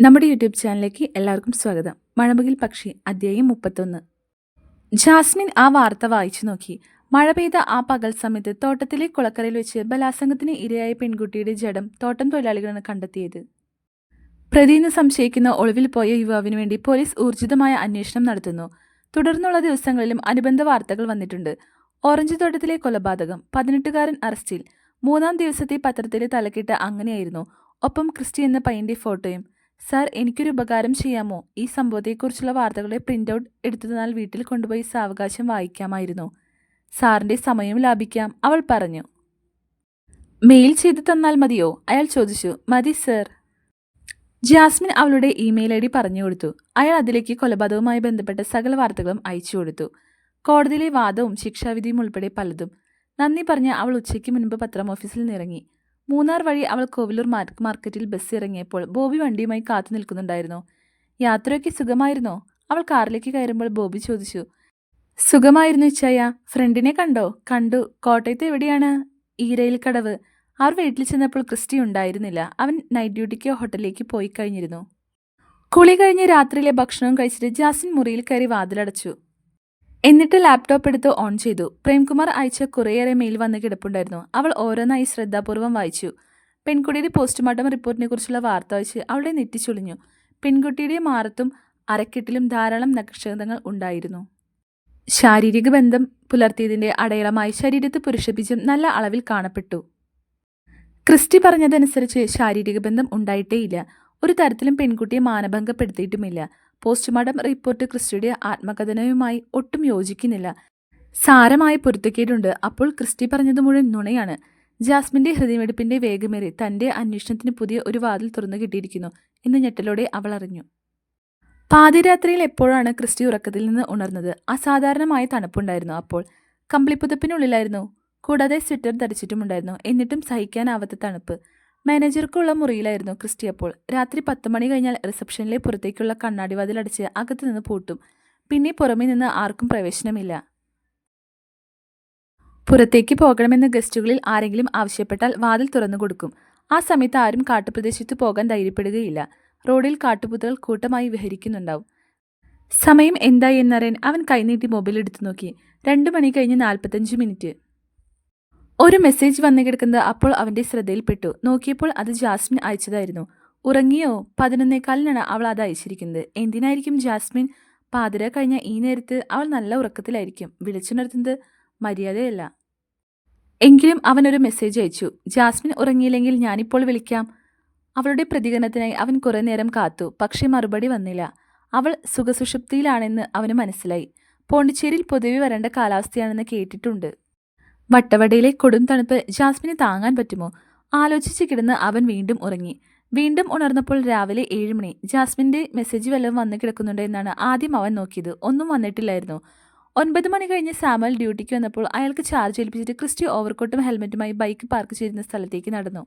നമ്മുടെ യൂട്യൂബ് ചാനലിലേക്ക് എല്ലാവർക്കും സ്വാഗതം. മഴമുകിൽ പക്ഷി അധ്യായം മുപ്പത്തൊന്ന്. ജാസ്മിൻ ആ വാർത്ത വായിച്ചു നോക്കി. മഴ പെയ്ത ആ പകൽ സമയത്ത് തോട്ടത്തിലെ കുളക്കരയിൽ വെച്ച് ബലാസംഗത്തിന് ഇരയായ പെൺകുട്ടിയുടെ ജഡം തോട്ടം തൊഴിലാളികളാണ് കണ്ടെത്തിയത്. പ്രതിയെന്ന് സംശയിക്കുന്ന ഒളിവിൽ പോയ യുവാവിന് വേണ്ടി പോലീസ് ഊർജിതമായ അന്വേഷണം നടത്തുന്നു. തുടർന്നുള്ള ദിവസങ്ങളിലും അനുബന്ധ വാർത്തകൾ വന്നിട്ടുണ്ട്. ഓറഞ്ച് തോട്ടത്തിലെ കൊലപാതകം പതിനെട്ടുകാരൻ അറസ്റ്റിൽ. മൂന്നാം ദിവസത്തെ പത്രത്തിലെ തലക്കെട്ട് അങ്ങനെയായിരുന്നു. ഒപ്പം ക്രിസ്റ്റി എന്ന പയ്യന്റെ ഫോട്ടോയും സാർ എനിക്കൊരു ഉപകാരം ചെയ്യാമോ? ഈ സംഭവത്തെക്കുറിച്ചുള്ള വാർത്തകളെ പ്രിന്റ് ഔട്ട് എടുത്തു തന്നാൽ വീട്ടിൽ കൊണ്ടുപോയി സാവകാശം വായിക്കാമായിരുന്നു. സാറിന്റെ സമയം ലാഭിക്കാം അവൾ പറഞ്ഞു. മെയിൽ ചെയ്തു തന്നാൽ മതിയോ? അയാൾ ചോദിച്ചു. മതി സർ ജാസ്മിൻ അവളുടെ ഇമെയിൽ ഐ ഡി പറഞ്ഞു കൊടുത്തു. അയാൾ അതിലേക്ക് കൊലപാതകവുമായി ബന്ധപ്പെട്ട സകല വാർത്തകളും അയച്ചു കൊടുത്തു. കോടതിയിലെ വാദവും ശിക്ഷാവിധിയും ഉൾപ്പെടെ പലതും. നന്ദി പറഞ്ഞ് അവൾ ഉച്ചയ്ക്ക് മുൻപ് പത്രം ഓഫീസിൽ നിന്നിറങ്ങി മൂന്നാർ വഴി അവൾ കോവിലൂർ മാർക്ക് മാർക്കറ്റിൽ ബസ് ഇറങ്ങിയപ്പോൾ ബോബി വണ്ടിയുമായി കാത്തു നിൽക്കുന്നുണ്ടായിരുന്നു. യാത്രയൊക്കെ സുഖമായിരുന്നോ? അവൾ കാറിലേക്ക് കയറുമ്പോൾ ബോബി ചോദിച്ചു. സുഖമായിരുന്നു ഇച്ചായ ഫ്രണ്ടിനെ കണ്ടോ? കണ്ടു. കോട്ടയത്ത് എവിടെയാണ്? ഈരയിൽ കടവ്. അവർ വീട്ടിൽ ചെന്നപ്പോൾ ക്രിസ്റ്റി ഉണ്ടായിരുന്നില്ല. അവൻ നൈറ്റ് ഡ്യൂട്ടിക്ക് ഹോട്ടലിലേക്ക് പോയി കഴിഞ്ഞിരുന്നു. കുളി കഴിഞ്ഞ് രാത്രിയിലെ ഭക്ഷണവും കഴിച്ചിട്ട് ജാസിൻ മുറിയിൽ കയറി വാതിലടച്ചു. എന്നിട്ട് ലാപ്ടോപ്പ് എടുത്ത് ഓൺ ചെയ്തു. പ്രേംകുമാർ അയച്ച കുറേയേറെ മെയിൽ വന്ന് കിടപ്പുണ്ടായിരുന്നു. അവൾ ഓരോന്നായി ശ്രദ്ധാപൂർവം വായിച്ചു. പെൺകുട്ടിയുടെ പോസ്റ്റ്മോർട്ടം റിപ്പോർട്ടിനെ കുറിച്ചുള്ള വാർത്ത വായിച്ച് അവളെ നെറ്റിച്ചൊളിഞ്ഞു. പെൺകുട്ടിയുടെ മാറത്തും അരക്കെട്ടിലും ധാരാളം നക്ഷത്രങ്ങൾ ഉണ്ടായിരുന്നു. ശാരീരിക ബന്ധം പുലർത്തിയതിന്റെ അടയാളമായി ശരീരത്ത് പുരുഷബീജം നല്ല അളവിൽ കാണപ്പെട്ടു. ക്രിസ്റ്റി പറഞ്ഞതനുസരിച്ച് ശാരീരിക ബന്ധം ഉണ്ടായിട്ടേയില്ല. ഒരു തരത്തിലും പെൺകുട്ടിയെ മാനഭംഗപ്പെടുത്തിയിട്ടുമില്ല. പോസ്റ്റ്മോർട്ടം റിപ്പോർട്ട് ക്രിസ്റ്റിയുടെ ആത്മകഥനവുമായി ഒട്ടും യോജിക്കുന്നില്ല. സാരമായ പൊരുത്തക്കേടുണ്ട്. അപ്പോൾ ക്രിസ്റ്റി പറഞ്ഞത് മുഴുവൻ നുണയാണ്. ജാസ്മിന്റെ ഹൃദയമെടുപ്പിന്റെ വേഗമേറി തന്റെ അന്വേഷണത്തിന് പുതിയ ഒരു വാതിൽ തുറന്നു കിട്ടിയിരിക്കുന്നു എന്ന് ഞെട്ടലോടെ അവൾ അറിഞ്ഞു. പാതിരാത്രിയിൽ എപ്പോഴാണ് ക്രിസ്റ്റി ഉറക്കത്തിൽ നിന്ന് ഉണർന്നത്? അസാധാരണമായ തണുപ്പുണ്ടായിരുന്നു അപ്പോൾ. കമ്പിളിപ്പുതപ്പിനുള്ളിലായിരുന്നു. കൂടാതെ സ്വിറ്റർ ധരിച്ചിട്ടുമുണ്ടായിരുന്നു. എന്നിട്ടും സഹിക്കാനാവാത്ത തണുപ്പ്. മാനേജർക്കുള്ള മുറിയിലായിരുന്നു ക്രിസ്റ്റി അപ്പോൾ. രാത്രി പത്ത് മണി കഴിഞ്ഞാൽ റിസപ്ഷനിലെ പുറത്തേക്കുള്ള കണ്ണാടി വാതിലടച്ച് അകത്തു നിന്ന് പൂട്ടും. പിന്നെ പുറമേ നിന്ന് ആർക്കും പ്രവേശനമില്ല. പുറത്തേക്ക് പോകണമെന്ന് ഗസ്റ്റുകളിൽ ആരെങ്കിലും ആവശ്യപ്പെട്ടാൽ വാതിൽ തുറന്നു കൊടുക്കും. ആ സമയത്ത് ആരും കാട്ടുപ്രദേശത്ത് പോകാൻ ധൈര്യപ്പെടുകയില്ല. റോഡിൽ കാട്ടുപൂതകൾ കൂട്ടമായി വിഹരിക്കുന്നുണ്ടാവും. സമയം എന്തായി എന്നറിയാൻ അവൻ കൈനീട്ടി മൊബൈൽ എടുത്തു നോക്കി. രണ്ടു മണി കഴിഞ്ഞ് നാൽപ്പത്തഞ്ച് മിനിറ്റ്. ഒരു മെസ്സേജ് വന്നു കിടക്കുന്നത് അപ്പോൾ അവന്റെ ശ്രദ്ധയിൽപ്പെട്ടു. നോക്കിയപ്പോൾ അത് ജാസ്മിൻ അയച്ചതായിരുന്നു. ഉറങ്ങിയോ? പതിനൊന്നേക്കാലിനാണ് അവൾ അത് അയച്ചിരിക്കുന്നത്. എന്തിനായിരിക്കും ജാസ്മിൻ? പാതിര കഴിഞ്ഞ ഈ നേരത്ത് അവൾ നല്ല ഉറക്കത്തിലായിരിക്കും. വിളിച്ചുണർത്തുന്നത് മര്യാദയല്ല. എങ്കിലും അവൻ ഒരു മെസ്സേജ് അയച്ചു. ജാസ്മിൻ ഉറങ്ങിയില്ലെങ്കിൽ ഞാനിപ്പോൾ വിളിക്കാം. അവളുടെ പ്രതികരണത്തിനായി അവൻ കുറേ നേരം കാത്തു. പക്ഷേ മറുപടി വന്നില്ല. അവൾ സുഖസുഷുപ്തിയിലാണെന്ന് അവന് മനസ്സിലായി. പോണ്ടിച്ചേരിയിൽ പൊതുവെ വരേണ്ട കാലാവസ്ഥയാണെന്ന് കേട്ടിട്ടുണ്ട്. വട്ടവടയിലെ കൊടും തണുപ്പ് ജാസ്മിന് താങ്ങാൻ പറ്റുമോ? ആലോചിച്ച് കിടന്ന് അവൻ വീണ്ടും ഉറങ്ങി. വീണ്ടും ഉണർന്നപ്പോൾ രാവിലെ ഏഴ് മണി. ജാസ്മിന്റെ മെസ്സേജ് വല്ലതും വന്നു കിടക്കുന്നുണ്ടോ എന്നാണ് ആദ്യം അവൻ നോക്കിയത്. ഒന്നും വന്നിട്ടില്ലായിരുന്നു. ഒൻപത് മണി കഴിഞ്ഞ് സാമൽ ഡ്യൂട്ടിക്ക് വന്നപ്പോൾ അയാൾക്ക് ചാർജ് ഏൽപ്പിച്ചിട്ട് ക്രിസ്റ്റി ഓവർകോട്ടും ഹെൽമെറ്റുമായി ബൈക്ക് പാർക്ക് ചെയ്തിരുന്ന സ്ഥലത്തേക്ക് നടന്നു.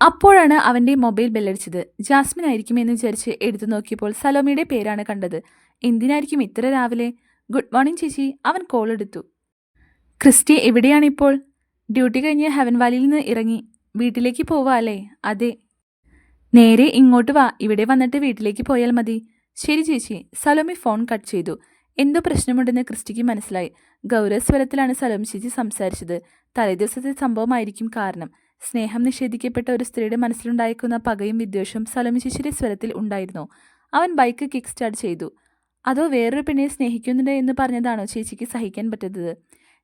അപ്പോഴാണ് അവന്റെ മൊബൈൽ ബെല്ലടിച്ചത് ജാസ്മിൻ ആയിരിക്കും എന്ന് വിചാരിച്ച് എടുത്തു നോക്കിയപ്പോൾ സലോമിയുടെ പേരാണ് കണ്ടത്. എന്തിനായിരിക്കും ഇത്ര രാവിലെ? ഗുഡ് മോർണിംഗ് ചേച്ചി. അവൻ കോൾ എടുത്തു. ക്രിസ്റ്റി എവിടെയാണിപ്പോൾ? ഡ്യൂട്ടി കഴിഞ്ഞ് ഹെവൻ വാലിയിൽ നിന്ന് ഇറങ്ങി. വീട്ടിലേക്ക് പോവാ അല്ലേ? അതെ. നേരെ ഇങ്ങോട്ട് വാ. ഇവിടെ വന്നിട്ട് വീട്ടിലേക്ക് പോയാൽ മതി. ശരി ചേച്ചി. സലോമി ഫോൺ കട്ട് ചെയ്തു. എന്തോ പ്രശ്നമുണ്ടെന്ന് ക്രിസ്റ്റിക്ക് മനസ്സിലായി. ഗൗരവസ്വരത്തിലാണ് സലോമി ചേച്ചി സംസാരിച്ചത്. തലേദിവസത്തെ സംഭവമായിരിക്കും കാരണം. സ്നേഹം നിഷേധിക്കപ്പെട്ട ഒരു സ്ത്രീയുടെ മനസ്സിലുണ്ടായിരിക്കുന്ന പകയും വിദ്വേഷവും സലോമി ചേച്ചിയുടെ സ്വരത്തിൽ ഉണ്ടായിരുന്നു. അവൻ ബൈക്ക് കിക്ക് സ്റ്റാർട്ട് ചെയ്തു. അതോ വേറൊരു പെണ്ണിനെ സ്നേഹിക്കുന്നുണ്ട് എന്ന് പറഞ്ഞതാണോ ചേച്ചിക്ക് സഹിക്കാൻ പറ്റുന്നത്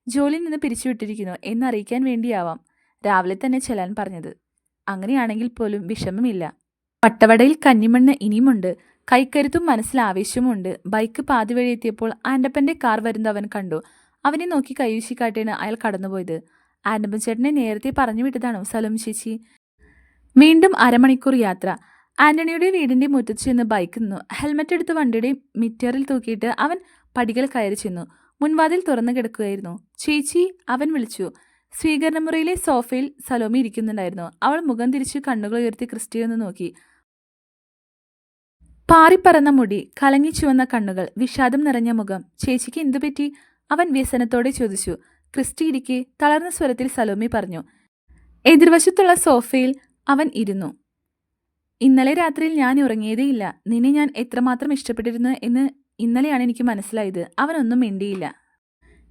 ജോലിയിൽ നിന്ന് പിരിച്ചുവിട്ടിരിക്കുന്നു എന്നറിയിക്കാൻ വേണ്ടിയാവാം. രാവിലെ തന്നെ ചെല്ലാൻ പറഞ്ഞത്. അങ്ങനെയാണെങ്കിൽ പോലും വിഷമമില്ല. പട്ടവടയിൽ കന്നിമണ്ണ് ഇനിയുമുണ്ട്. കൈക്കരുത്തും മനസ്സിൽ ആവേശവുമുണ്ട്. ബൈക്ക് പാതി വഴി എത്തിയപ്പോൾ ആൻഡപ്പന്റെ കാർ വരുന്നത് അവൻ കണ്ടു. അവനെ നോക്കി കൈവീശി കാട്ടിയാണ് അയാൾ കടന്നുപോയത്. ആൻഡപ്പൻ ചേട്ടനെ നേരത്തെ പറഞ്ഞു വിട്ടതാണോ സലോം ചേച്ചി? വീണ്ടും അരമണിക്കൂർ യാത്ര. ആന്റണിയുടെ വീടിന്റെ മുറ്റത്ത് ചെന്ന് ബൈക്ക് നിന്നു. ഹെൽമെറ്റ് എടുത്ത് വണ്ടിയുടെ മിറ്ററിൽ തൂക്കിയിട്ട് അവൻ പടികൾ കയറി ചെന്നു. മുൻവാതിൽ തുറന്നു കിടക്കുകയായിരുന്നു. ചേച്ചി അവൻ വിളിച്ചു. സ്വീകരണമുറിയിലെ സോഫയിൽ സലോമി ഇരിക്കുന്നുണ്ടായിരുന്നു. അവൾ മുഖം തിരിച്ച് കണ്ണുകൾ ഉയർത്തി ക്രിസ്റ്റിയൊന്ന് നോക്കി. പാറിപ്പറന്ന മുടി കലങ്ങി ചുവന്ന കണ്ണുകൾ വിഷാദം നിറഞ്ഞ മുഖം. ചേച്ചിക്ക് എന്തു പറ്റി? അവൻ വ്യസനത്തോടെ ചോദിച്ചു. ക്രിസ്റ്റി ഇരിക്കെ തളർന്ന സ്വരത്തിൽ സലോമി പറഞ്ഞു. എതിർവശത്തുള്ള സോഫയിൽ അവൻ ഇരുന്നു. ഇന്നലെ രാത്രിയിൽ ഞാൻ ഉറങ്ങിയതേയില്ല. നിന്നെ ഞാൻ എത്രമാത്രം ഇഷ്ടപ്പെട്ടിരുന്നു എന്ന് ഇന്നലെയാണ് എനിക്ക് മനസ്സിലായത്. അവനൊന്നും മിണ്ടിയില്ല.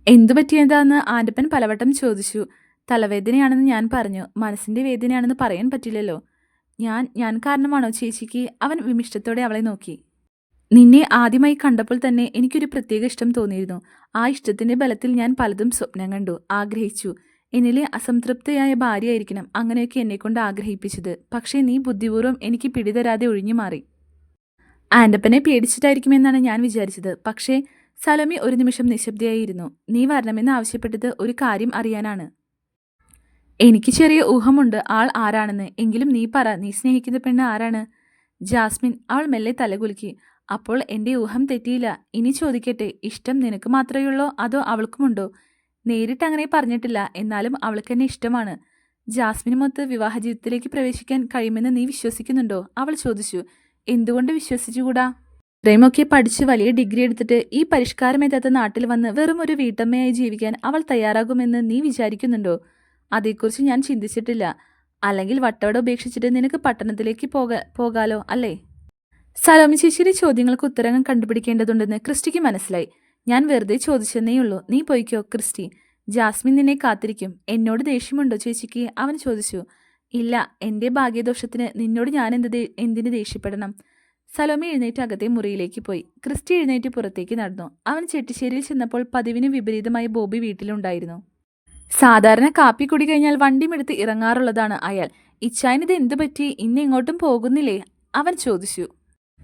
എന്തു പറ്റിയതാന്ന് ആന്റപ്പൻ പലവട്ടം ചോദിച്ചു. തലവേദനയാണെന്ന് ഞാൻ പറഞ്ഞു. മനസ്സിന്റെ വേദനയാണെന്ന് പറയാൻ പറ്റില്ലല്ലോ. ഞാൻ ഞാൻ കാരണമാണോ ചേച്ചിക്ക്? അവൻ വിമിഷ്ടത്തോടെ അവളെ നോക്കി. നിന്നെ ആദ്യമായി കണ്ടപ്പോൾ തന്നെ എനിക്കൊരു പ്രത്യേക ഇഷ്ടം തോന്നിയിരുന്നു. ആ ഇഷ്ടത്തിന്റെ ബലത്തിൽ ഞാൻ പലതും സ്വപ്നം കണ്ടു ആഗ്രഹിച്ചു. എന്നിലെ അസംതൃപ്തയായ ഭാര്യയായിരിക്കണം അങ്ങനെയൊക്കെ എന്നെക്കൊണ്ട് ആഗ്രഹിപ്പിച്ചത്. പക്ഷേ നീ ബുദ്ധിപൂർവം എനിക്ക് പിടിതരാതെ ഒഴിഞ്ഞു മാറി ആന്റപ്പനെ പേടിച്ചിട്ടായിരിക്കുമെന്നാണ് ഞാൻ വിചാരിച്ചത്. പക്ഷേ സലോമി ഒരു നിമിഷം നിശബ്ദയായിരുന്നു. നീ വരണമെന്ന് ആവശ്യപ്പെട്ടത് ഒരു കാര്യം അറിയാനാണ്. എനിക്ക് ചെറിയ ഊഹമുണ്ട്. ആൾ ആരാണെന്ന്. എങ്കിലും നീ പറ നീ സ്നേഹിക്കുന്ന പെണ്ണ് ആരാണ് ജാസ്മിൻ അവൾ മെല്ലെ തലകുലുക്കി. അപ്പോൾ എന്റെ ഊഹം തെറ്റിയില്ല. ഇനി ചോദിക്കട്ടെ. ഇഷ്ടം നിനക്ക് മാത്രമേയുള്ളോ അതോ അവൾക്കുമുണ്ടോ? നേരിട്ട് അങ്ങനെ പറഞ്ഞിട്ടില്ല. എന്നാലും അവൾക്ക് എന്നെ ഇഷ്ടമാണ്. ജാസ്മിനുമൊത്ത് വിവാഹ ജീവിതത്തിലേക്ക് പ്രവേശിക്കാൻ കഴിയുമെന്ന് നീ വിശ്വസിക്കുന്നുണ്ടോ അവൾ ചോദിച്ചു. എന്തുകൊണ്ട് വിശ്വസിച്ചുകൂടാ? ഇത്രയുമൊക്കെ പഠിച്ച് വലിയ ഡിഗ്രി എടുത്തിട്ട് ഈ പരിഷ്കാരമെത്താത്ത നാട്ടിൽ വന്ന് വെറും ഒരു വീട്ടമ്മയായി ജീവിക്കാൻ അവൾ തയ്യാറാകുമെന്ന് നീ വിചാരിക്കുന്നുണ്ടോ? അതേക്കുറിച്ച് ഞാൻ ചിന്തിച്ചിട്ടില്ല. അല്ലെങ്കിൽ വട്ടവട ഉപേക്ഷിച്ചിട്ട് നിനക്ക് പട്ടണത്തിലേക്ക് പോക പോകാലോ അല്ലേ? സലോമി ചേച്ചിയുടെ ചോദ്യങ്ങൾക്ക് ഉത്തരങ്ങൾ കണ്ടുപിടിക്കേണ്ടതുണ്ടെന്ന് ക്രിസ്റ്റിക്ക് മനസ്സിലായി. ഞാൻ വെറുതെ ചോദിച്ചെന്നേയുള്ളൂ നീ പോയിക്കോ ക്രിസ്റ്റി. ജാസ്മിൻ നിന്നെ കാത്തിരിക്കും. എന്നോട് ദേഷ്യമുണ്ടോ ചേച്ചിക്ക്? അവൻ ചോദിച്ചു. ഇല്ല എന്റെ ഭാഗ്യദോഷത്തിന് നിന്നോട് ഞാൻ എന്ത് എന്തിന് ദേഷ്യപ്പെടണം? സലോമി എഴുന്നേറ്റ് അകത്തെ മുറിയിലേക്ക് പോയി. ക്രിസ്റ്റി എഴുന്നേറ്റ് പുറത്തേക്ക് നടന്നു. അവൻ ചെട്ടിശ്ശേരിയിൽ ചെന്നപ്പോൾ പതിവിന് വിപരീതമായി ബോബി വീട്ടിലുണ്ടായിരുന്നു. സാധാരണ കാപ്പി കുടി കഴിഞ്ഞാൽ വണ്ടിമെടുത്ത് ഇറങ്ങാറുള്ളതാണ് അയാൾ. ഇച്ചായനിത് എന്തു പറ്റി? ഇന്ന് എങ്ങോട്ടും പോകുന്നില്ലേ? അവൻ ചോദിച്ചു.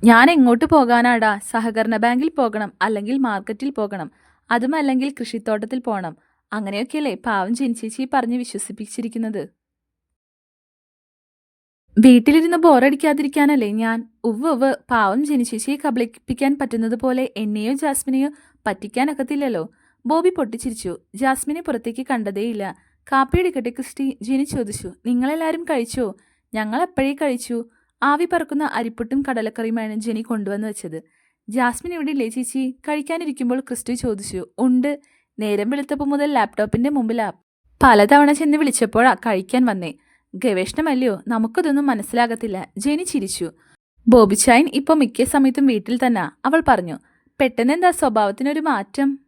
ഞാൻ എങ്ങോട്ട് പോകാനാടാ? സഹകരണ ബാങ്കിൽ പോകണം അല്ലെങ്കിൽ മാർക്കറ്റിൽ പോകണം. അതുമല്ലെങ്കിൽ കൃഷിത്തോട്ടത്തിൽ പോകണം അങ്ങനെയൊക്കെയല്ലേ പാവം ജനിച്ചേച്ചി പറഞ്ഞ് വിശ്വസിപ്പിച്ചിരിക്കുന്നത്. വീട്ടിലിരുന്ന് ബോറടിക്കാതിരിക്കാനല്ലേ ഞാൻ ഉവ്വ് ഉവ്വ് പാവം ജനിശേഷിയെ കബളിപ്പിക്കാൻ പറ്റുന്നത് പോലെ എന്നെയോ ജാസ്മിനെയോ പറ്റിക്കാനൊക്കത്തില്ലല്ലോ. ബോബി പൊട്ടിച്ചിരിച്ചു. ജാസ്മിനെ പുറത്തേക്ക് കണ്ടതേയില്ല. കാപ്പി എടുക്കട്ടെ ക്രിസ്റ്റി ജിനി ചോദിച്ചു നിങ്ങളെല്ലാവരും കഴിച്ചോ? ഞങ്ങൾ എപ്പോഴേ കഴിച്ചു? ആവി പറക്കുന്ന അരിപ്പുട്ടും കടലക്കറിയുമാണ് ജെനി കൊണ്ടുവന്ന് വെച്ചത്. ജാസ്മിൻ ഇവിടെ ഇല്ലേ ചേച്ചി? കഴിക്കാനിരിക്കുമ്പോൾ ക്രിസ്റ്റി ചോദിച്ചു ഉണ്ട്. നേരം വെളുത്തപ്പോൾ മുതൽ ലാപ്ടോപ്പിന്റെ മുമ്പിലാ. പലതവണ ചെന്ന് വിളിച്ചപ്പോഴാ കഴിക്കാൻ വന്നേ. ഗവേഷണമല്ലയോ? നമുക്കതൊന്നും മനസ്സിലാകത്തില്ല. ജെനി ചിരിച്ചു. ബോബിച്ചായൻ ഇപ്പോൾ മിക്ക സമയത്തും വീട്ടിൽ തന്നെ അവൾ പറഞ്ഞു. പെട്ടെന്ന് എന്താ സ്വഭാവത്തിനൊരു മാറ്റം?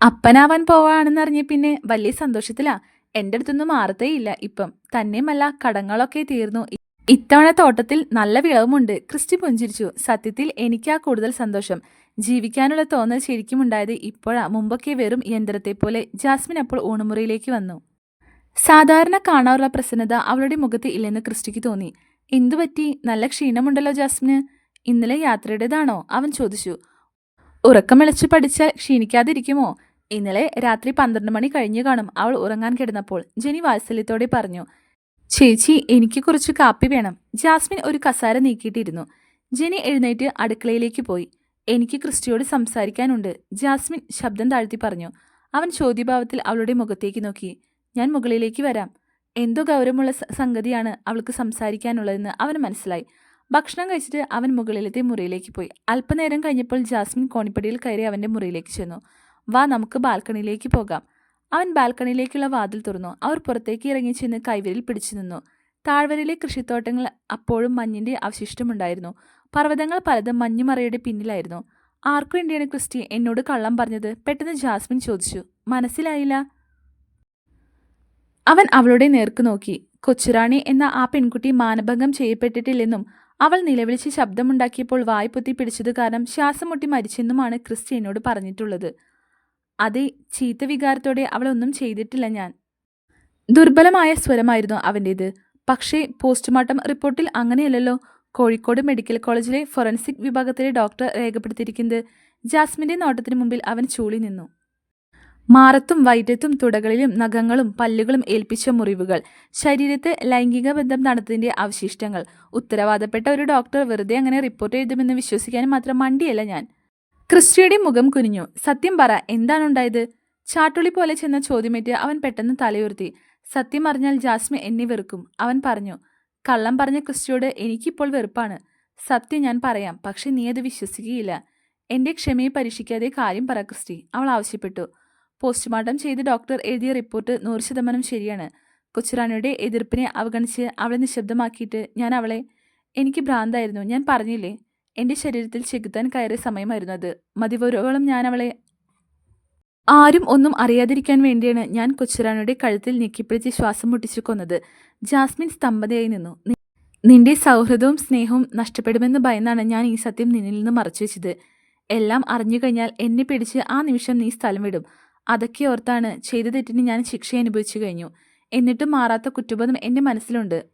അപ്പനാവാൻ പോവാണെന്നറിഞ്ഞ പിന്നെ വലിയ സന്തോഷത്തിലാ. എന്റെ അടുത്തൊന്നും മാറത്തേയില്ല ഇപ്പം. തന്നെയുമല്ല കടങ്ങളൊക്കെ തീർന്നു. ഇത്തവണ തോട്ടത്തിൽ നല്ല വിളവുമുണ്ട്. ക്രിസ്റ്റി പുഞ്ചിരിച്ചു. സത്യത്തിൽ എനിക്കാ കൂടുതൽ സന്തോഷം. ജീവിക്കാനുള്ള തോന്നൽ ശരിക്കും ഉണ്ടായത് ഇപ്പോഴാ. മുമ്പൊക്കെ വെറും യന്ത്രത്തെ പോലെ ജാസ്മിൻ അപ്പോൾ ഊണുമുറിയിലേക്ക് വന്നു. സാധാരണ കാണാറുള്ള പ്രസന്നത അവളുടെ മുഖത്ത് ഇല്ലെന്ന് ക്രിസ്റ്റിക്ക് തോന്നി. എന്തുപറ്റി നല്ല ക്ഷീണമുണ്ടല്ലോ ജാസ്മിന്. ഇന്നലെ യാത്രയുടേതാണോ? അവൻ ചോദിച്ചു. ഉറക്കം വിളിച്ചു പഠിച്ചാൽ ക്ഷീണിക്കാതിരിക്കുമോ? ഇന്നലെ രാത്രി പന്ത്രണ്ട് മണി കഴിഞ്ഞു കാണും. അവൾ ഉറങ്ങാൻ കിടന്നപ്പോൾ ജെനി വാത്സല്യത്തോടെ പറഞ്ഞു. ചേച്ചി എനിക്ക് കുറച്ച് കാപ്പി വേണം. ജാസ്മിൻ ഒരു കസാര നീക്കിയിട്ടിരുന്നു. ജെനി എഴുന്നേറ്റ് അടുക്കളയിലേക്ക് പോയി. എനിക്ക് ക്രിസ്റ്റിയോട് സംസാരിക്കാനുണ്ട്. ജാസ്മിൻ ശബ്ദം താഴ്ത്തി പറഞ്ഞു. അവൻ ചോദ്യഭാവത്തിൽ അവളുടെ മുഖത്തേക്ക് നോക്കി. ഞാൻ മുകളിലേക്ക് വരാം. എന്തോ ഗൗരവമുള്ള സംഗതിയാണ് അവൾക്ക് സംസാരിക്കാനുള്ളതെന്ന് അവന് മനസ്സിലായി. ഭക്ഷണം കഴിച്ചിട്ട് അവൻ മുകളിലത്തെ മുറിയിലേക്ക് പോയി. അല്പനേരം കഴിഞ്ഞപ്പോൾ ജാസ്മിൻ കോണിപ്പടിയിൽ കയറി അവന്റെ മുറിയിലേക്ക് ചെന്നു. വാ നമുക്ക് ബാൽക്കണിയിലേക്ക് പോകാം. അവൻ ബാൽക്കണിയിലേക്കുള്ള വാതിൽ തുറന്നു. അവർ പുറത്തേക്ക് ഇറങ്ങി ചെന്ന് കൈവരിൽ പിടിച്ചു നിന്നു. താഴ്വരയിലെ കൃഷിത്തോട്ടങ്ങൾ അപ്പോഴും മഞ്ഞിന്റെ അവശിഷ്ടമുണ്ടായിരുന്നു. പർവതങ്ങൾ പലതും മഞ്ഞുമറയുടെ പിന്നിലായിരുന്നു. ആർക്കു വേണ്ടിയാണ് ക്രിസ്റ്റി എന്നോട് കള്ളം പറഞ്ഞത്? പെട്ടെന്ന് ജാസ്മിൻ ചോദിച്ചു. മനസ്സിലായില്ല. അവൻ അവളുടെ നേർക്ക് നോക്കി. കൊച്ചുറാണി എന്ന ആ പെൺകുട്ടി മാനഭംഗം ചെയ്യപ്പെട്ടിട്ടില്ലെന്നും അവൾ നിലവിളിച്ച് ശബ്ദമുണ്ടാക്കിയപ്പോൾ വായ്പൊത്തി പിടിച്ചത് കാരണം ശ്വാസം മുട്ടി മരിച്ചെന്നുമാണ് ക്രിസ്റ്റി എന്നോട് പറഞ്ഞിട്ടുള്ളത്. അതെ ചീത്ത വികാരത്തോടെ അവളൊന്നും ചെയ്തിട്ടില്ല ഞാൻ. ദുർബലമായ സ്വരമായിരുന്നു അവന്റേത് പക്ഷേ പോസ്റ്റ്മോർട്ടം റിപ്പോർട്ടിൽ അങ്ങനെയല്ലല്ലോ. കോഴിക്കോട് മെഡിക്കൽ കോളേജിലെ ഫൊറൻസിക് വിഭാഗത്തിലെ ഡോക്ടർ രേഖപ്പെടുത്തിയിരിക്കുന്നത്. ജാസ്മിന്റെ നോട്ടത്തിന് മുമ്പിൽ അവൻ ചൂളി നിന്നു മാറത്തും വൈറ്റത്തും തുടകളിലും നഖങ്ങളും പല്ലുകളും ഏൽപ്പിച്ച മുറിവുകൾ ശരീരത്തെ ലൈംഗിക ബന്ധം നടത്തതിന്റെ അവശിഷ്ടങ്ങൾ. ഉത്തരവാദപ്പെട്ട ഒരു ഡോക്ടർ വെറുതെ അങ്ങനെ റിപ്പോർട്ട് എഴുതുമെന്ന് വിശ്വസിക്കാൻ മാത്രം മണ്ടിയല്ല ഞാൻ. ക്രിസ്റ്റിയുടെ മുഖം കുനിഞ്ഞു. സത്യം പറ എന്താണുണ്ടായത് ചാട്ടുളി പോലെ ചെന്ന ചോദ്യമേറ്റ് അവൻ പെട്ടെന്ന് തലയുർത്തി സത്യം അറിഞ്ഞാൽ ജാസ്മി എന്നെ വെറുക്കും അവൻ പറഞ്ഞു. കള്ളം പറഞ്ഞ ക്രിസ്റ്റിയോട് എനിക്കിപ്പോൾ വെറുപ്പാണ്. സത്യം ഞാൻ പറയാം പക്ഷെ നീ അത് വിശ്വസിക്കുകയില്ല. എന്റെ ക്ഷമയെ പരീക്ഷിക്കാതെ കാര്യം പറ ക്രിസ്റ്റി അവൾ ആവശ്യപ്പെട്ടു. പോസ്റ്റ്മോർട്ടം ചെയ്ത് ഡോക്ടർ എഴുതിയ റിപ്പോർട്ട് നൂറ് ശതമാനം ശരിയാണ്. കൊച്ചുറാണിയുടെ എതിർപ്പിനെ അവഗണിച്ച് അവളെ നിശബ്ദമാക്കിയിട്ട് ഞാൻ അവളെ എനിക്ക് ഭ്രാന്തായിരുന്നു ഞാൻ പറഞ്ഞില്ലേ എന്റെ ശരീരത്തിൽ ചെകുത്താൻ കയറിയ സമയമായിരുന്നു അത്. മതിവരോളം ഞാൻ അവളെ ആരും ഒന്നും അറിയാതിരിക്കാൻ വേണ്ടിയാണ് ഞാൻ കൊച്ചുറാണിയുടെ കഴുത്തിൽ ഞെക്കിപ്പിടിച്ച് ശ്വാസം മുട്ടിച്ചു കൊന്നത്. ജാസ്മിൻ സ്തംഭതയായി നിന്നു. "നി- നിന്റെ സൗഹൃദവും സ്നേഹവും നഷ്ടപ്പെടുമെന്ന് ഭയന്നാണ് ഞാൻ ഈ സത്യം നിന്നിൽ നിന്ന് മറച്ചു വെച്ചത് എല്ലാം അറിഞ്ഞു കഴിഞ്ഞാൽ എന്നെ പിടിച്ച് ആ നിമിഷം നീ സ്ഥലം വിടും. അതൊക്കെ ഓർത്താണ് ചെയ്ത തെറ്റിന് ഞാൻ ശിക്ഷ അനുഭവിച്ചു കഴിഞ്ഞു. എന്നിട്ടും മാറാത്ത കുറ്റബോധം എന്റെ മനസ്സിലുണ്ട്.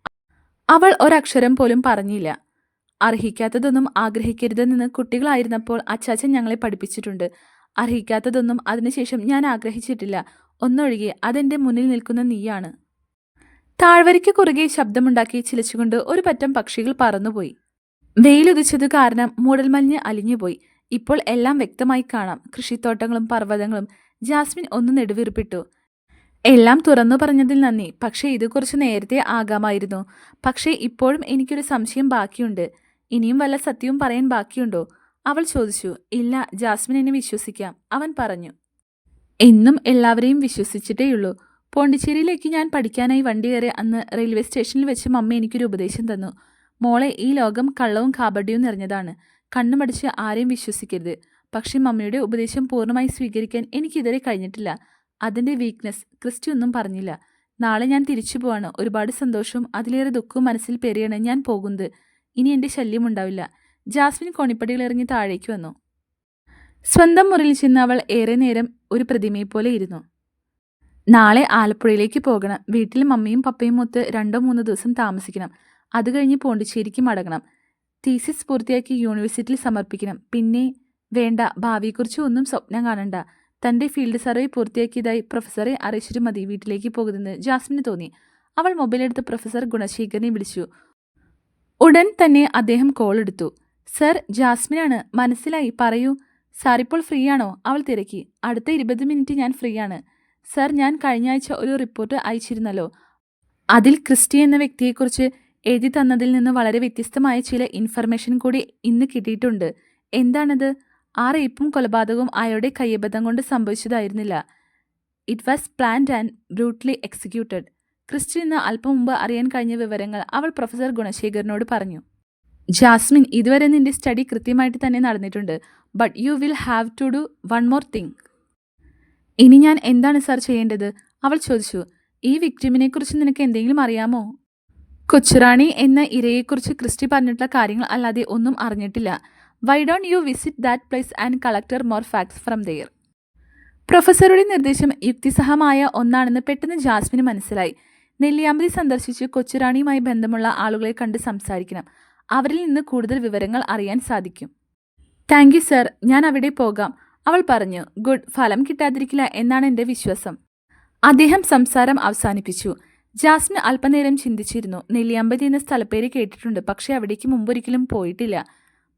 അവൾ ഒരക്ഷരം പോലും പറഞ്ഞില്ല. അർഹിക്കാത്തതൊന്നും ആഗ്രഹിക്കരുതെന്ന് കുട്ടികളായിരുന്നപ്പോൾ അച്ചാച്ചൻ ഞങ്ങളെ പഠിപ്പിച്ചിട്ടുണ്ട്. അർഹിക്കാത്തതൊന്നും അതിനുശേഷം ഞാൻ ആഗ്രഹിച്ചിട്ടില്ല. ഒന്നൊഴികെ അതെന്റെ മുന്നിൽ നിൽക്കുന്ന നീയാണ്. താഴ്വരയ്ക്ക് കുറുകെ ശബ്ദമുണ്ടാക്കി ചിലച്ചുകൊണ്ട് ഒരു പറ്റം പക്ഷികൾ പറന്നുപോയി. വെയിലുദിച്ചത് കാരണം മൂടൽമഞ്ഞ് അലിഞ്ഞുപോയി. ഇപ്പോൾ എല്ലാം വ്യക്തമായി കാണാം. കൃഷിത്തോട്ടങ്ങളും പർവതങ്ങളും ജാസ്മിൻ ഒന്ന് നെടുവീർപ്പിട്ടു. എല്ലാം തുറന്നു പറഞ്ഞതിൽ നന്ദി. പക്ഷേ ഇത് കുറച്ച് നേരത്തെ ആകാമായിരുന്നു. പക്ഷേ ഇപ്പോഴും എനിക്കൊരു സംശയം ബാക്കിയുണ്ട്. ഇനിയും വല്ല സത്യവും പറയാൻ ബാക്കിയുണ്ടോ? അവൾ ചോദിച്ചു. ഇല്ല ജാസ്മിൻ എന്നെ വിശ്വസിക്കാം അവൻ പറഞ്ഞു. എന്നും എല്ലാവരെയും വിശ്വസിച്ചിട്ടേയുള്ളൂ. പോണ്ടിച്ചേരിയിലേക്ക് ഞാൻ പഠിക്കാനായി വണ്ടി കയറി അന്ന് റെയിൽവേ സ്റ്റേഷനിൽ വെച്ച് മമ്മ എനിക്കൊരു ഉപദേശം തന്നു. മോളെ ഈ ലോകം കള്ളവും കാബഡിയും നിറഞ്ഞതാണ്. കണ്ണുമടിച്ച് ആരെയും വിശ്വസിക്കരുത്. പക്ഷേ മമ്മിയുടെ ഉപദേശം പൂർണമായി സ്വീകരിക്കാൻ എനിക്കിതുവരെ കഴിഞ്ഞിട്ടില്ല. അതിന്റെ വീക്ക്നെസ് ക്രിസ്റ്റി ഒന്നും പറഞ്ഞില്ല. നാളെ ഞാൻ തിരിച്ചു പോവാണ്. ഒരുപാട് സന്തോഷവും അതിലേറെ ദുഃഖവും മനസ്സിൽ പേറിയാണ് ഞാൻ പോകുന്നത്. ഇനി എന്റെ ശല്യം ഉണ്ടാവില്ല. ജാസ്മിൻ കോണിപ്പടികൾ ഇറങ്ങി താഴേക്ക് വന്നു. സ്വന്തം മുറിയിൽ ചെന്ന് അവൾ ഏറെ നേരം ഒരു പ്രതിമയെപ്പോലെ ഇരുന്നു. നാളെ ആലപ്പുഴയിലേക്ക് പോകണം. വീട്ടിൽ മമ്മിയും പപ്പയും ഒത്ത് രണ്ടോ മൂന്നോ ദിവസം താമസിക്കണം. അത് കഴിഞ്ഞ് പോണ്ടിച്ചേരിക്ക് മടങ്ങണം. തീസിസ് പൂർത്തിയാക്കി യൂണിവേഴ്സിറ്റിയിൽ സമർപ്പിക്കണം. പിന്നെ വേണ്ട ഭാവിയെക്കുറിച്ച് ഒന്നും സ്വപ്നം കാണണ്ട. തന്റെ ഫീൽഡ് സർവേ പൂർത്തിയാക്കിയതായി പ്രൊഫസറെ അറിയിച്ചിട്ട് മതി വീട്ടിലേക്ക് പോകുന്നതെന്ന് ജാസ്മിന് തോന്നി. അവൾ മൊബൈലെടുത്ത് പ്രൊഫസർ ഗുണശേഖരനെ വിളിച്ചു. ഉടൻ തന്നെ അദ്ദേഹം കോൾ എടുത്തു. സർ ജാസ്മിനാണ്. മനസ്സിലായി. പറയൂ. സാറിപ്പോൾ ഫ്രീ ആണോ അവൾ തിരക്കി. അടുത്ത ഇരുപത് മിനിറ്റ് ഞാൻ ഫ്രീ ആണ് സർ ഞാൻ കഴിഞ്ഞ ആഴ്ച ഒരു റിപ്പോർട്ട് അയച്ചിരുന്നല്ലോ. അതിൽ ക്രിസ്റ്റി എന്ന വ്യക്തിയെക്കുറിച്ച് എഴുതി തന്നതിൽ നിന്ന് വളരെ വ്യത്യസ്തമായ ചില ഇൻഫർമേഷൻ കൂടി ഇന്ന് കിട്ടിയിട്ടുണ്ട്. എന്താണത്? ആ റേപ്പും കൊലപാതകവും അയാളുടെ കയ്യബദ്ധം കൊണ്ട് സംഭവിച്ചതായിരുന്നില്ല. It was planned and brutally executed Christy ഇന്ന് അല്പം മുമ്പ് അറിയാൻ കഴിഞ്ഞ വിവരങ്ങൾ അവൾ പ്രൊഫസർ ഗുണശേഖരനോട് പറഞ്ഞു. ജാസ്മിൻ ഇതുവരെ നിന്റെ സ്റ്റഡി കൃത്യമായിട്ട് തന്നെ നടന്നിട്ടുണ്ട് but you will have to do one more thing ഇനി ഞാൻ എന്താണ് സാർ ചെയ്യേണ്ടത്? അവൾ ചോദിച്ചു. ഈ വിക്ടിമിനെക്കുറിച്ച് നിനക്ക് എന്തെങ്കിലും അറിയാമോ? കൊച്ചുറാണി എന്ന ഇരയെക്കുറിച്ച് ക്രിസ്റ്റി പറഞ്ഞിട്ടുള്ള കാര്യങ്ങൾ അല്ലാതെ ഒന്നും അറിഞ്ഞിട്ടില്ല. Why don't you visit that place and collector more facts from there പ്രൊഫസറുടെ നിർദ്ദേശം യുക്തിസഹമായ ഒന്നാണെന്ന് പെട്ടെന്ന് ജാസ്മിന് മനസ്സിലായി. നെല്ലിയാമ്പതി സന്ദർശിച്ച് കൊച്ചുറാണിയുമായി ബന്ധമുള്ള ആളുകളെ കണ്ട് സംസാരിക്കണം. അവരിൽ നിന്ന് കൂടുതൽ വിവരങ്ങൾ അറിയാൻ സാധിക്കും. താങ്ക് യു സർ ഞാൻ അവിടെ പോകാം. അവൾ പറഞ്ഞു ഗുഡ്. ഫലം കിട്ടാതിരിക്കില്ല എന്നാണ് എന്റെ വിശ്വാസം. അദ്ദേഹം സംസാരം അവസാനിപ്പിച്ചു. ജാസ്മിൻ അല്പനേരം ചിന്തിച്ചിരുന്നു നെല്ലിയാമ്പതി എന്ന സ്ഥലപ്പേര് കേട്ടിട്ടുണ്ട്. പക്ഷേ അവിടേക്ക് മുമ്പൊരിക്കലും പോയിട്ടില്ല.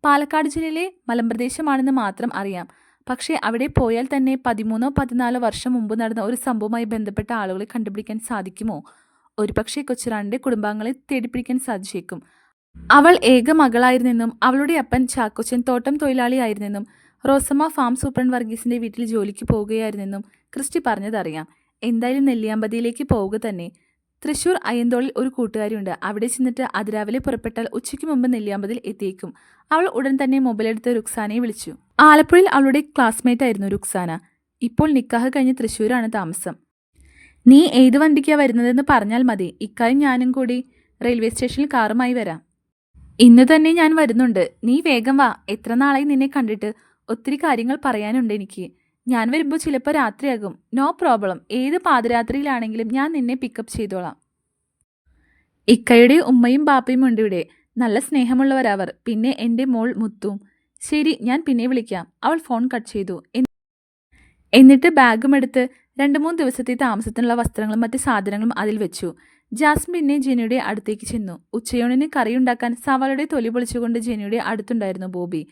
പാലക്കാട് ജില്ലയിലെ മലമ്പ്രദേശമാണെന്ന് മാത്രം അറിയാം. പക്ഷേ അവിടെ പോയാൽ തന്നെ പതിമൂന്നോ പതിനാലോ വർഷം മുമ്പ് നടന്ന ഒരു സംഭവവുമായി ബന്ധപ്പെട്ട ആളുകളെ കണ്ടുപിടിക്കാൻ സാധിക്കുമോ? ഒരുപക്ഷെ കൊച്ചുറാണിന്റെ കുടുംബാംഗങ്ങളെ തേടിപ്പിടിക്കാൻ സാധിച്ചേക്കും. അവൾ ഏക മകളായിരുന്നെന്നും അവളുടെ അപ്പൻ ചാക്കോച്ചൻ തോട്ടം തൊഴിലാളിയായിരുന്നെന്നും റോസമ്മ ഫാം സൂപ്രണ്ട് വർഗീസിന്റെ വീട്ടിൽ ജോലിക്ക് പോവുകയായിരുന്നെന്നും ക്രിസ്റ്റി പറഞ്ഞതറിയാം. എന്തായാലും നെല്ലിയാമ്പതിയിലേക്ക് പോവുക തന്നെ. തൃശൂർ അയ്യന്തോളിൽ ഒരു കൂട്ടുകാരിയുണ്ട്. അവിടെ ചെന്നിട്ട് അതിരാവിലെ പുറപ്പെട്ടാൽ ഉച്ചയ്ക്ക് മുമ്പ് നെല്ലിയാമ്പതിൽ എത്തിയേക്കും. അവൾ ഉടൻ തന്നെ മൊബൈലെടുത്ത് റുക്സാനയെ വിളിച്ചു. ആലപ്പുഴയിൽ അവളുടെ ക്ലാസ്മേറ്റ് ആയിരുന്നു റുക്സാന ഇപ്പോൾ നിക്കാഹ് കഴിഞ്ഞ് തൃശ്ശൂരാണ് താമസം. നീ ഏത് വണ്ടിക്കാ വരുന്നതെന്ന് പറഞ്ഞാൽ മതി. ഇക്കാര്യം ഞാനും കൂടി റെയിൽവേ സ്റ്റേഷനിൽ കാറുമായി വരാം. ഇന്ന് തന്നെ ഞാൻ വരുന്നുണ്ട്. നീ വേഗം വാ. എത്ര നാളായി നിന്നെ കണ്ടിട്ട്? ഒത്തിരി കാര്യങ്ങൾ പറയാനുണ്ട് എനിക്ക്. ഞാൻ വരുമ്പോൾ ചിലപ്പോൾ രാത്രിയാകും. നോ പ്രോബ്ലം ഏത് പാതിരാത്രിയിലാണെങ്കിലും ഞാൻ നിന്നെ പിക്കപ്പ് ചെയ്തോളാം. ഇക്കയുടെ ഉമ്മയും ബാപ്പയും ഉണ്ട് ഇവിടെ. നല്ല സ്നേഹമുള്ളവരവർ. പിന്നെ എന്റെ മോൾ മുത്തും. ശരി ഞാൻ പിന്നെ വിളിക്കാം. അവൾ ഫോൺ കട്ട് ചെയ്തു. എന്നിട്ട് ബാഗും എടുത്ത് രണ്ട് മൂന്ന് ദിവസത്തെ താമസത്തിനുള്ള വസ്ത്രങ്ങളും മറ്റ് സാധനങ്ങളും അതിൽ വെച്ചു. ജാസ്മിൻ പിന്നെ ജെനിയുടെ അടുത്തേക്ക് ചെന്നു. ഉച്ചയൂണിന് കറിയുണ്ടാക്കാൻ സവാളയുടെ തൊലി പൊളിച്ചുകൊണ്ട് ജെനിയുടെ അടുത്തുണ്ടായിരുന്നു ബോബി.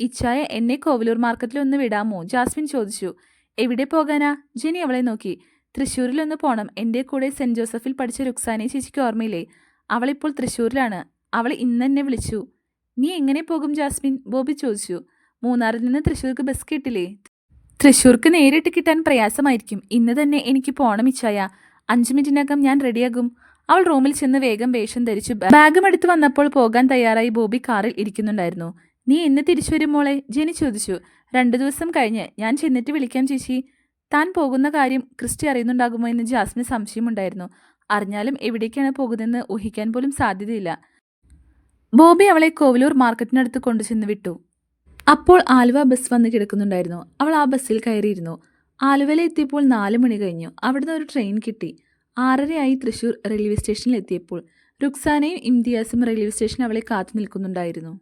ഇച്ചായ എന്നെ കോവിലൂർ മാർക്കറ്റിൽ ഒന്ന് വിടാമോ? ജാസ്മിൻ ചോദിച്ചു. എവിടെ പോകാനാ? ജെനി അവളെ നോക്കി. തൃശ്ശൂരിൽ ഒന്ന് പോണം. എന്റെ കൂടെ സെന്റ് ജോസഫിൽ പഠിച്ച രുക്സാനെ ചേച്ചിക്ക് ഓർമ്മയില്ലേ? അവളിപ്പോൾ തൃശ്ശൂരിലാണ്. അവൾ ഇന്നെന്നെ വിളിച്ചു. നീ എങ്ങനെ പോകും? ജാസ്മിൻ ബോബി ചോദിച്ചു. മൂന്നാറിൽ നിന്ന് തൃശ്ശൂർക്ക് ബസ് കിട്ടില്ലേ? തൃശ്ശൂർക്ക് നേരിട്ട് കിട്ടാൻ പ്രയാസമായിരിക്കും. ഇന്ന് തന്നെ എനിക്ക് പോണം ഇച്ചായ. അഞ്ചു മിനിറ്റിനകം ഞാൻ റെഡിയാകും. അവൾ റൂമിൽ ചെന്ന് വേഗം വേഷം ധരിച്ചു ബാഗും എടുത്തു വന്നപ്പോൾ പോകാൻ തയ്യാറായി ബോബി കാറിൽ ഇരിക്കുന്നുണ്ടായിരുന്നു. നീ എന്ന് തിരിച്ചു വരും മോളെ? ജെനി ചോദിച്ചു. രണ്ടു ദിവസം കഴിഞ്ഞ്. ഞാൻ ചെന്നിട്ട് വിളിക്കാം ചേച്ചി. താൻ പോകുന്ന കാര്യം ക്രിസ്റ്റി അറിയുന്നുണ്ടാകുമോ? എന്ന് ജാസ്മിന് സംശയമുണ്ടായിരുന്നു അറിഞ്ഞാലും എവിടേക്കാണ് പോകുന്നതെന്ന് ഊഹിക്കാൻ പോലും സാധ്യതയില്ല. ബോബി അവളെ കോവലൂർ മാർക്കറ്റിനടുത്ത് കൊണ്ടുചെന്ന് വിട്ടു. അപ്പോൾ ആലുവ ബസ് വന്ന് കിടക്കുന്നുണ്ടായിരുന്നു. അവൾ ആ ബസ്സിൽ കയറിയിരുന്നു. ആലുവയിൽ എത്തിയപ്പോൾ നാല് മണി കഴിഞ്ഞു. അവിടുന്ന് ഒരു ട്രെയിൻ കിട്ടി. ആറരയായി തൃശൂർ റെയിൽവേ സ്റ്റേഷനിൽ എത്തിയപ്പോൾ രുക്സാനയും ഇംതിയാസും റെയിൽവേ സ്റ്റേഷനിൽ അവളെ കാത്തു നിൽക്കുന്നുണ്ടായിരുന്നു.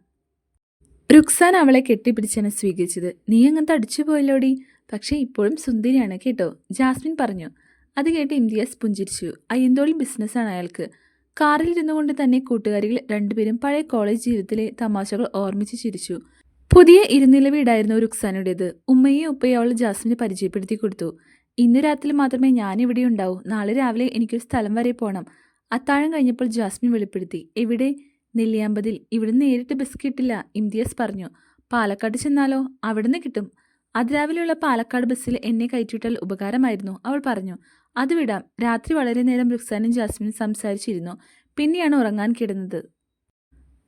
റുക്സാൻ അവളെ കെട്ടിപ്പിടിച്ചാണ് സ്വീകരിച്ചത്. നീ അങ്ങനത്തെ അടിച്ചു പോയല്ലോടി? പക്ഷേ ഇപ്പോഴും സുന്ദരിയാണ് കേട്ടോ. ജാസ്മിൻ പറഞ്ഞു. അത് കേട്ട് ഇംതിയാസ് പുഞ്ചിരിച്ചു. അയ്യന്തോളി ബിസിനസ്സാണ് അയാൾക്ക്. കാറിൽ ഇരുന്നുകൊണ്ട് തന്നെ കൂട്ടുകാരികൾ രണ്ടുപേരും പഴയ കോളേജ് ജീവിതത്തിലെ തമാശകൾ ഓർമ്മിച്ച് ചിരിച്ചു. പുതിയ ഇരുനില വീടായിരുന്നു റുക്സാനുടേത് ഉമ്മയെ ഉപ്പയെ അവൾ ജാസ്മിന് പരിചയപ്പെടുത്തി കൊടുത്തു. ഇന്ന് രാത്രി മാത്രമേ ഞാനിവിടെ ഉണ്ടാവൂ. നാളെ രാവിലെ എനിക്കൊരു സ്ഥലം വരെ പോകണം അത്താഴം കഴിഞ്ഞപ്പോൾ ജാസ്മിൻ വെളിപ്പെടുത്തി. എവിടെ? നെല്ലിയാമ്പതിൽ ഇവിടുന്ന് നേരിട്ട് ബസ് കിട്ടില്ല ഇംതിയാസ് പറഞ്ഞു. പാലക്കാട് ചെന്നാലോ? അവിടുന്ന് കിട്ടും. അതിരാവിലെയുള്ള പാലക്കാട് ബസ്സിൽ എന്നെ കയറ്റിവിട്ടാൽ ഉപകാരമായിരുന്നു അവൾ പറഞ്ഞു. അത് വിടാം. രാത്രി വളരെ നേരം റുക്സാനും ജാസ്മിനും സംസാരിച്ചിരുന്നു. പിന്നെയാണ് ഉറങ്ങാൻ കിടന്നത്.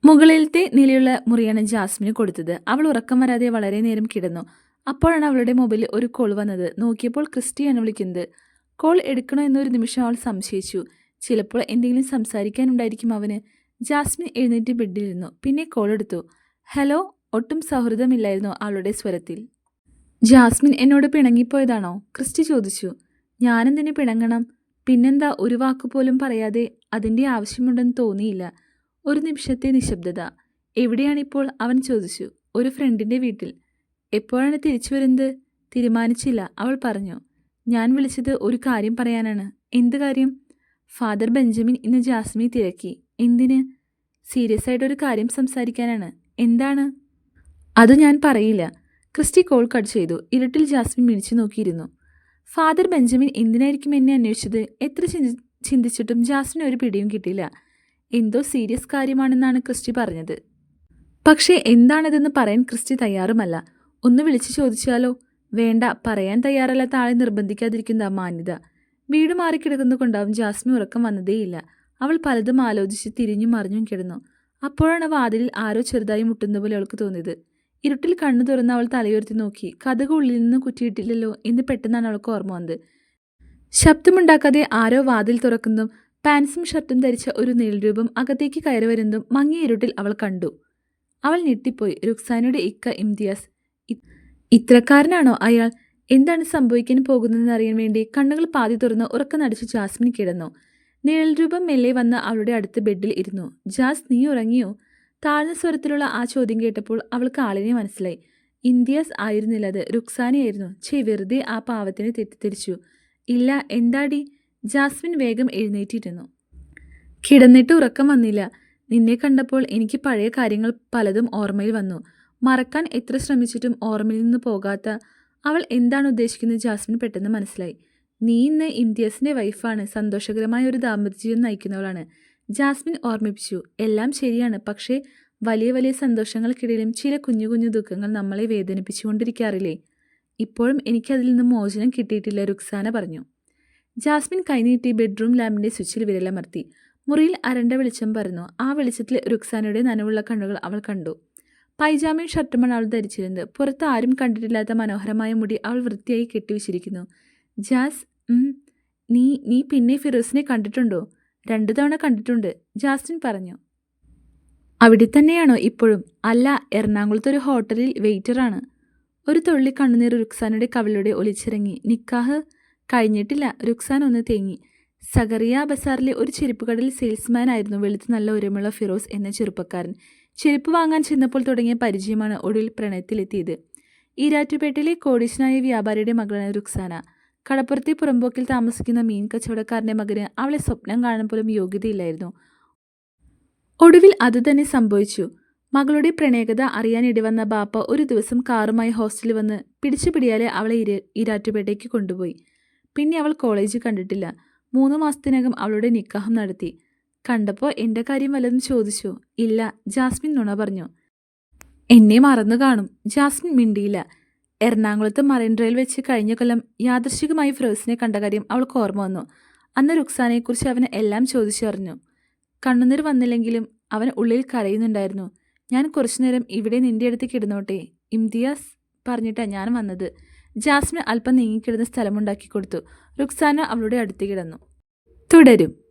മുകളിലത്തെ നിലയുള്ള മുറിയാണ് ജാസ്മിന് കൊടുത്തത്. അവൾ ഉറക്കം വരാതെ വളരെ നേരം കിടന്നു. അപ്പോഴാണ് അവളുടെ മൊബൈലിൽ ഒരു കോൾ വന്നത്. നോക്കിയപ്പോൾ ക്രിസ്റ്റിയാണ് വിളിക്കുന്നത്. കോൾ എടുക്കണോ എന്നൊരു നിമിഷം അവൾ സംശയിച്ചു. ചിലപ്പോൾ എന്തെങ്കിലും സംസാരിക്കാനുണ്ടായിരിക്കും അവന്. ജാസ്മിൻ എഴുന്നേറ്റ് ബെഡിലിരുന്നു പിന്നെ കോൾ എടുത്തു. ഹലോ ഒട്ടും സൗഹൃദമില്ലായിരുന്നു അവളുടെ സ്വരത്തിൽ. ജാസ്മിൻ എന്നോട് പിണങ്ങിപ്പോയതാണോ? ക്രിസ്റ്റി ചോദിച്ചു. ഞാനെന്തിനു പിണങ്ങണം? പിന്നെന്താ ഒരു വാക്ക് പോലും പറയാതെ അതിന്റെ ആവശ്യമുണ്ടെന്ന് തോന്നിയില്ല. ഒരു നിമിഷത്തെ നിശബ്ദത. എവിടെയാണിപ്പോൾ? അവൻ ചോദിച്ചു. ഒരു ഫ്രണ്ടിന്റെ വീട്ടിൽ. എപ്പോഴാണ് തിരിച്ചു വരുന്നത്? തീരുമാനിച്ചില്ല അവൾ പറഞ്ഞു. ഞാൻ വിളിച്ചത് ഒരു കാര്യം പറയാനാണ്. എന്ത് കാര്യം? ഫാദർ ബെഞ്ചമിൻ ഇന്ന് ജാസ്മി തിരക്കി. എന്തിന്? സീരിയസ് ആയിട്ട് ഒരു കാര്യം സംസാരിക്കാനാണ്. എന്താണ്? അത് ഞാൻ പറയില്ല. ക്രിസ്റ്റി കോൾ കട്ട് ചെയ്തു. ഇരുട്ടിൽ ജാസ്മിൻ മിഴിച്ചു നോക്കിയിരുന്നു. ഫാദർ ബെഞ്ചമിൻ എന്തിനായിരിക്കും എന്നെ അന്വേഷിച്ചത്? എത്ര ചിന്തി ചിന്തിച്ചിട്ടും ജാസ്മിന് ഒരു പിടിയും കിട്ടിയില്ല. എന്തോ സീരിയസ് കാര്യമാണെന്നാണ് ക്രിസ്റ്റി പറഞ്ഞത്. പക്ഷേ എന്താണിതെന്ന് പറയാൻ ക്രിസ്റ്റി തയ്യാറുമല്ല. ഒന്ന് വിളിച്ചു ചോദിച്ചാലോ? വേണ്ട പറയാൻ തയ്യാറല്ലാത്ത ആളെ നിർബന്ധിക്കാതിരിക്കുന്ന മാന്യത. വീട് മാറിക്കിടക്കുന്നതുകൊണ്ടാവും ജാസ്മി ഉറക്കം വന്നതേയില്ല. അവൾ പലതും ആലോചിച്ച് തിരിഞ്ഞും മറിഞ്ഞും കിടന്നു. അപ്പോഴാണ് വാതിലിൽ ആരോ ചെറുതായി മുട്ടുന്ന പോലെ അവൾക്ക് തോന്നിയത്. ഇരുട്ടിൽ കണ്ണു തുറന്ന് അവൾ തലയുയർത്തി നോക്കി. കഥക ഉള്ളിൽ നിന്ന് കുറ്റിയിട്ടില്ലല്ലോ എന്ന് പെട്ടെന്നാണ് അവൾക്ക് ഓർമ്മ വന്നത്. ശബ്ദമുണ്ടാക്കാതെ ആരോ വാതിൽ തുറക്കുന്നതും പാൻസും ഷർട്ടും ധരിച്ച ഒരു നീൽരൂപം അകത്തേക്ക് കയറി വരുന്നതും മങ്ങിയ ഇരുട്ടിൽ അവൾ കണ്ടു. അവൾ ഞെട്ടിപ്പോയി. റുക്സാനയുടെ ഇക്ക ഇംതിയാസ്. ഇത്രക്കാരനാണോ അയാൾ? എന്താണ് സംഭവിക്കാൻ പോകുന്നതെന്ന് അറിയാൻ വേണ്ടി കണ്ണുകൾ പാതി തുറന്ന് ഉറക്കം നടിച്ച് ജാസ്മിൻ കിടന്നു. നിഴൽ രൂപം മെല്ലെ വന്ന് അവളുടെ അടുത്ത് ബെഡിൽ ഇരുന്നു. ജാസ് നീ ഉറങ്ങിയോ? താഴ്ന്ന സ്വരത്തിലുള്ള ആ ചോദ്യം കേട്ടപ്പോൾ അവൾക്ക് ആളിനെ മനസ്സിലായി. ഇന്ത്യാസ് ആയിരുന്നില്ല അത്. രുക്സാനയായിരുന്നു. ഛേ വെറുതെ ആ പാവത്തിനെ തെറ്റിദ്ധരിച്ചു. ഇല്ല എന്താടി? ജാസ്മിൻ വേഗം എഴുന്നേറ്റിരുന്നു. കിടന്നിട്ട് ഉറക്കം വന്നില്ല. നിന്നെ കണ്ടപ്പോൾ എനിക്ക് പഴയ കാര്യങ്ങൾ പലതും ഓർമ്മയിൽ വന്നു. മറക്കാൻ എത്ര ശ്രമിച്ചിട്ടും ഓർമ്മയിൽ നിന്ന് പോകാത്ത അവൾ എന്താണ് ഉദ്ദേശിക്കുന്നത് ജാസ്മിൻ പെട്ടെന്ന് മനസ്സിലായി. നീ ഇന്ന് ഇംതിയാസിന്റെ വൈഫാണ് സന്തോഷകരമായ ഒരു ദാമ്പത്യ ജീവിതം നയിക്കുന്നവളാണ്. ജാസ്മിൻ ഓർമ്മിപ്പിച്ചു എല്ലാം ശരിയാണ്. പക്ഷേ വലിയ വലിയ സന്തോഷങ്ങൾക്കിടയിലും ചില കുഞ്ഞു കുഞ്ഞു ദുഃഖങ്ങൾ നമ്മളെ വേദനിപ്പിച്ചുകൊണ്ടിരിക്കാറില്ലേ? ഇപ്പോഴും എനിക്കതിൽ നിന്ന് മോചനം കിട്ടിയിട്ടില്ല രുക്സാന പറഞ്ഞു. ജാസ്മിൻ കൈനീട്ടി ബെഡ്റൂം ലാമ്പിന്റെ സ്വിച്ചിൽ വിരലമർത്തി. മുറിയിൽ അരണ്ട വെളിച്ചം പരന്നു. ആ വെളിച്ചത്തിൽ രുക്സാനയുടെ നനവുള്ള കണ്ണുകൾ അവൾ കണ്ടു. പൈജാമയും ഷർട്ടുമാണ് അവൾ ധരിച്ചിരുന്നത്. പുറത്ത് ആരും കണ്ടിട്ടില്ലാത്ത മനോഹരമായ മുടി അവൾ വൃത്തിയായി കെട്ടിവെച്ചിരിക്കുന്നു. ജാസ് നീ നീ പിന്നെ ഫിറോസിനെ കണ്ടിട്ടുണ്ടോ? രണ്ടു തവണ കണ്ടിട്ടുണ്ട് ജാസ്റ്റിൻ പറഞ്ഞു. അവിടെ തന്നെയാണോ ഇപ്പോഴും? അല്ല എറണാകുളത്ത് ഒരു ഹോട്ടലിൽ വെയിറ്ററാണ്. ഒരു തുള്ളി കണ്ണുനീർ റുക്സാനയുടെ കവിളിലൂടെ ഒലിച്ചിറങ്ങി. നിക്കാഹ് കഴിഞ്ഞിട്ടില്ല റുക്സാൻ ഒന്ന് തേങ്ങി. സഗറിയ ബസാറിലെ ഒരു ചെരുപ്പ് കടയിൽ സെയിൽസ്മാൻ ആയിരുന്നു വെളുത്ത് നല്ല ഉരമുള്ള ഫിറോസ് എന്ന ചെറുപ്പക്കാരൻ. ചെരുപ്പ് വാങ്ങാൻ ചെന്നപ്പോൾ തുടങ്ങിയ പരിചയമാണ് ഒടുവിൽ പ്രണയത്തിലെത്തിയത്. ഈരാറ്റുപേട്ടയിലെ കോടീശനായ വ്യാപാരിയുടെ മകളാണ് റുക്സാന. കടപ്പുറത്തെ പുറമ്പോക്കിൽ താമസിക്കുന്ന മീൻ കച്ചവടക്കാരന്റെ മകന് അവളെ സ്വപ്നം കാണാൻ പോലും യോഗ്യതയില്ലായിരുന്നു. ഒടുവിൽ അതുതന്നെ സംഭവിച്ചു. മകളുടെ പ്രണയകത അറിയാനിടവന്ന ബാപ്പ ഒരു ദിവസം കാറുമായി ഹോസ്റ്റലിൽ വന്ന് പിടിച്ചു പിടിയാലെ അവളെ ഇര ഇരാറ്റുപേട്ടയ്ക്ക് കൊണ്ടുപോയി. പിന്നെ അവൾ കോളേജ് കണ്ടിട്ടില്ല. മൂന്ന് മാസത്തിനകം അവളുടെ നിക്കാഹം നടത്തി. കണ്ടപ്പോൾ എന്റെ കാര്യം വല്ലതും ചോദിച്ചു? ഇല്ല ജാസ്മിൻ നുണ പറഞ്ഞു. എന്നെ മറന്നു കാണും. ജാസ്മിൻ മിണ്ടിയില്ല. എറണാകുളത്ത് മറൈൻ ഡ്രൈവിൽ വെച്ച് കഴിഞ്ഞ കൊല്ലം യാദൃശികമായി ഫിറോസിനെ കണ്ട കാര്യം അവൾക്ക് ഓർമ്മ വന്നു. അന്ന് റുക്സാനെക്കുറിച്ച് അവനെ എല്ലാം ചോദിച്ചറിഞ്ഞു കണ്ണുനീർ വന്നില്ലെങ്കിലും അവൻ ഉള്ളിൽ കരയുന്നുണ്ടായിരുന്നു. ഞാൻ കുറച്ചുനേരം ഇവിടെ നിന്റെ അടുത്ത് കിടന്നോട്ടെ ഇംതിയാസ് പറഞ്ഞിട്ടാണ് ഞാൻ വന്നത്. ജാസ്മിൻ അല്പം നീങ്ങിക്കിടന്ന് സ്ഥലമുണ്ടാക്കി കൊടുത്തു. റുക്സാന അവളുടെ അടുത്ത് കിടന്നു. തുടരും.